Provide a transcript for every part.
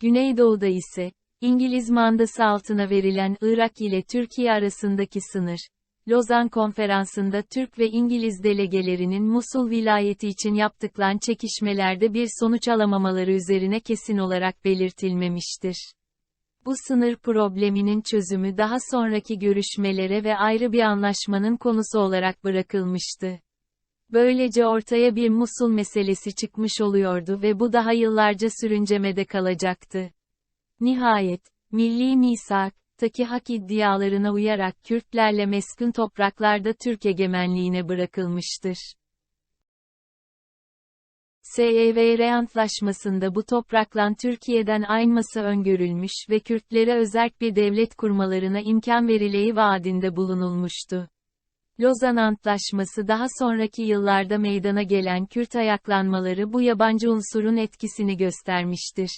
Güneydoğuda ise, İngiliz mandası altına verilen Irak ile Türkiye arasındaki sınır, Lozan Konferansı'nda Türk ve İngiliz delegelerinin Musul vilayeti için yaptıkları çekişmelerde bir sonuç alamamaları üzerine kesin olarak belirtilmemiştir. Bu sınır probleminin çözümü daha sonraki görüşmelere ve ayrı bir anlaşmanın konusu olarak bırakılmıştı. Böylece ortaya bir Musul meselesi çıkmış oluyordu ve bu daha yıllarca sürüncemede kalacaktı. Nihayet, Milli Misak, taki hak iddialarına uyarak Kürtlerle meskun topraklarda Türk egemenliğine bırakılmıştır. SEVR Antlaşması'nda bu topraklan Türkiye'den ayrılması öngörülmüş ve Kürtlere özerk bir devlet kurmalarına imkan verileyi vaadinde bulunulmuştu. Lozan Antlaşması daha sonraki yıllarda meydana gelen Kürt ayaklanmaları bu yabancı unsurun etkisini göstermiştir.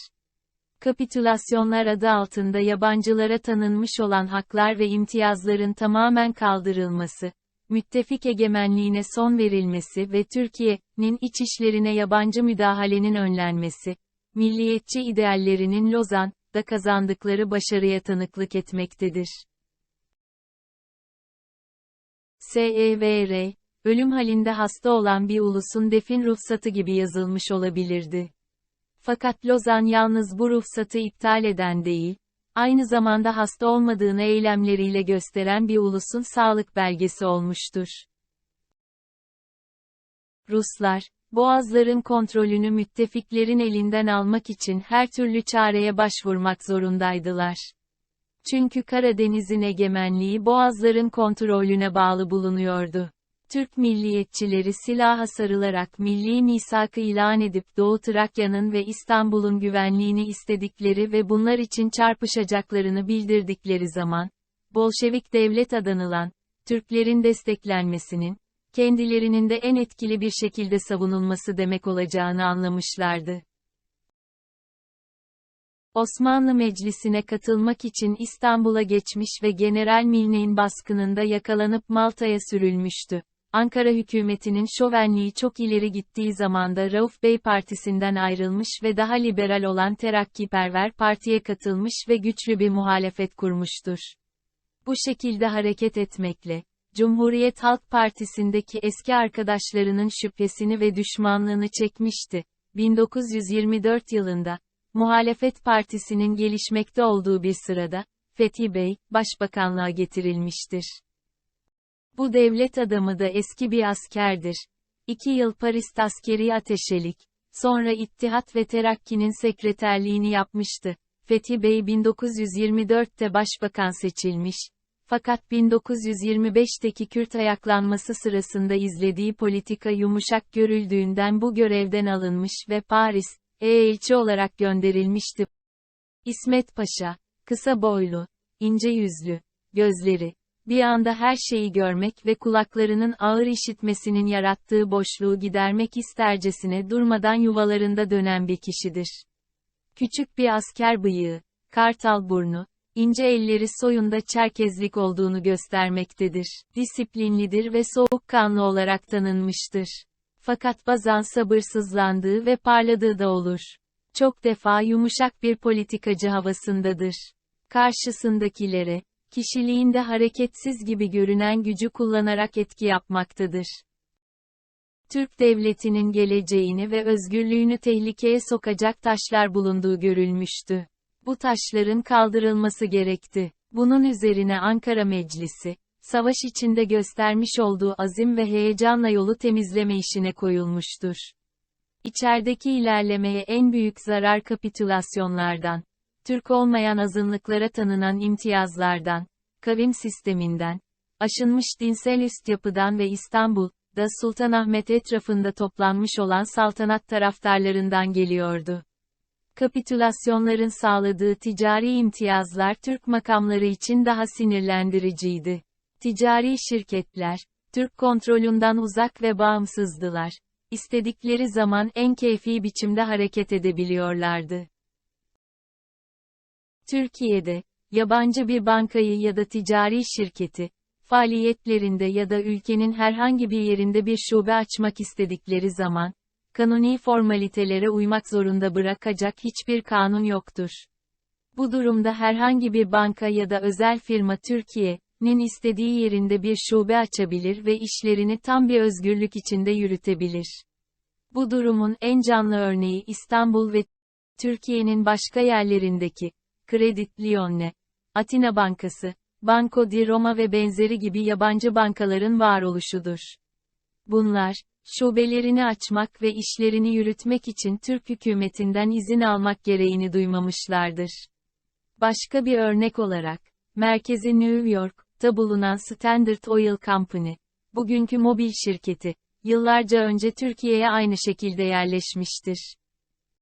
Kapitülasyonlar adı altında yabancılara tanınmış olan haklar ve imtiyazların tamamen kaldırılması, müttefik egemenliğine son verilmesi ve Türkiye'nin iç işlerine yabancı müdahalenin önlenmesi, milliyetçi ideallerinin Lozan'da kazandıkları başarıya tanıklık etmektedir. SEVR, ölüm halinde hasta olan bir ulusun defin ruhsatı gibi yazılmış olabilirdi. Fakat Lozan yalnız bu ruhsatı iptal eden değil, aynı zamanda hasta olmadığını eylemleriyle gösteren bir ulusun sağlık belgesi olmuştur. Ruslar, Boğazların kontrolünü müttefiklerin elinden almak için her türlü çareye başvurmak zorundaydılar. Çünkü Karadeniz'in egemenliği Boğazların kontrolüne bağlı bulunuyordu. Türk milliyetçileri silaha sarılarak milli misakı ilan edip Doğu Trakya'nın ve İstanbul'un güvenliğini istedikleri ve bunlar için çarpışacaklarını bildirdikleri zaman, Bolşevik devlet adanılan, Türklerin desteklenmesinin, kendilerinin de en etkili bir şekilde savunulması demek olacağını anlamışlardı. Osmanlı Meclisi'ne katılmak için İstanbul'a geçmiş ve General Milne'in baskınında yakalanıp Malta'ya sürülmüştü. Ankara hükümetinin şovenliği çok ileri gittiği zamanda Rauf Bey partisinden ayrılmış ve daha liberal olan Terakkiperver Parti'ye katılmış ve güçlü bir muhalefet kurmuştur. Bu şekilde hareket etmekle, Cumhuriyet Halk Partisi'ndeki eski arkadaşlarının şüphesini ve düşmanlığını çekmişti. 1924 yılında, Muhalefet Partisi'nin gelişmekte olduğu bir sırada, Fethi Bey, başbakanlığa getirilmiştir. Bu devlet adamı da eski bir askerdir. İki yıl Paris'te askeri ateşelik, sonra İttihat ve Terakki'nin sekreterliğini yapmıştı. Fethi Bey 1924'te başbakan seçilmiş. Fakat 1925'teki Kürt ayaklanması sırasında izlediği politika yumuşak görüldüğünden bu görevden alınmış ve Paris, elçi olarak gönderilmişti. İsmet Paşa, kısa boylu, ince yüzlü, gözleri, bir anda her şeyi görmek ve kulaklarının ağır işitmesinin yarattığı boşluğu gidermek istercesine durmadan yuvalarında dönen bir kişidir. Küçük bir asker bıyığı, kartal burnu, ince elleri soyunda çerkezlik olduğunu göstermektedir. Disiplinlidir ve soğukkanlı olarak tanınmıştır. Fakat bazen sabırsızlandığı ve parladığı da olur. Çok defa yumuşak bir politikacı havasındadır. Karşısındakilere, kişiliğinde hareketsiz gibi görünen gücü kullanarak etki yapmaktadır. Türk devletinin geleceğini ve özgürlüğünü tehlikeye sokacak taşlar bulunduğu görülmüştü. Bu taşların kaldırılması gerekti. Bunun üzerine Ankara Meclisi, savaş içinde göstermiş olduğu azim ve heyecanla yolu temizleme işine koyulmuştur. İçerideki ilerlemeye en büyük zarar kapitülasyonlardan, Türk olmayan azınlıklara tanınan imtiyazlardan, kavim sisteminden, aşınmış dinsel üst yapıdan ve İstanbul'da Sultanahmet etrafında toplanmış olan saltanat taraftarlarından geliyordu. Kapitülasyonların sağladığı ticari imtiyazlar Türk makamları için daha sinirlendiriciydi. Ticari şirketler, Türk kontrolünden uzak ve bağımsızdılar. İstedikleri zaman en keyfi biçimde hareket edebiliyorlardı. Türkiye'de, yabancı bir bankayı ya da ticari şirketi, faaliyetlerinde ya da ülkenin herhangi bir yerinde bir şube açmak istedikleri zaman, kanuni formalitelere uymak zorunda bırakacak hiçbir kanun yoktur. Bu durumda herhangi bir banka ya da özel firma Türkiye'nin istediği yerinde bir şube açabilir ve işlerini tam bir özgürlük içinde yürütebilir. Bu durumun en canlı örneği İstanbul ve Türkiye'nin başka yerlerindeki Credit Lyonnais, Atina Bankası, Banco di Roma ve benzeri gibi yabancı bankaların varoluşudur. Bunlar, şubelerini açmak ve işlerini yürütmek için Türk hükümetinden izin almak gereğini duymamışlardır. Başka bir örnek olarak, merkezi New York'ta bulunan Standard Oil Company, bugünkü mobil şirketi, yıllarca önce Türkiye'ye aynı şekilde yerleşmiştir.